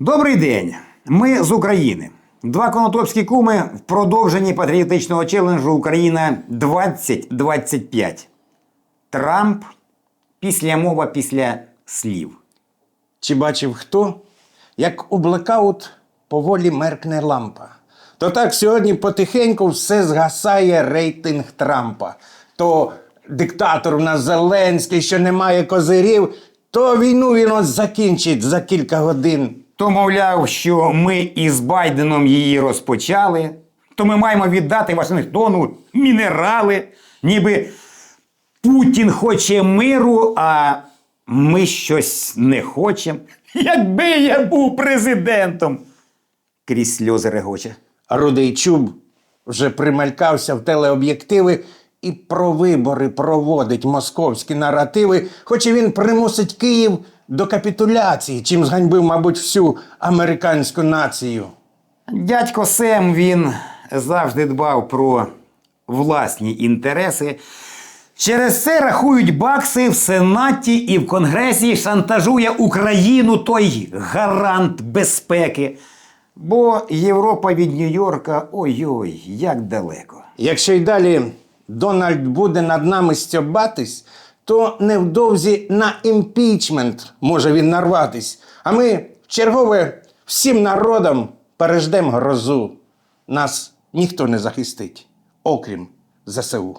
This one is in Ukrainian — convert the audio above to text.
Добрий день. Ми з України. Два конотопські куми в продовженні патріотичного челенджу Україна 2025. Трамп після мова після слів. Чи бачив хто, як у блекаут поволі меркне лампа? То так сьогодні потихеньку все згасає рейтинг Трампа. То диктатор в нас Зеленський, що не має козирів, то війну він закінчить за кілька годин. То мовляв, що ми із Байденом її розпочали, то ми маємо віддати Вашингтону мінерали, ніби Путін хоче миру, а ми щось не хочемо. Якби я був президентом. Крізь сльози регоче. Рудий Чуб вже примелькався в телеоб'єктиви і про вибори проводить московські наративи, хоч і він примусить Київ до капітуляції, чим зганьбив, мабуть, всю американську націю. Дядько Сем він завжди дбав про власні інтереси. Через це рахують бакси в Сенаті і в Конгресі шантажує Україну той гарант безпеки. Бо Європа від Нью-Йорка ой-ой, як далеко. Якщо й далі Дональд буде над нами стьобатись, то невдовзі на імпічмент може він нарватись. А ми чергове всім народом переждемо грозу. Нас ніхто не захистить, окрім ЗСУ.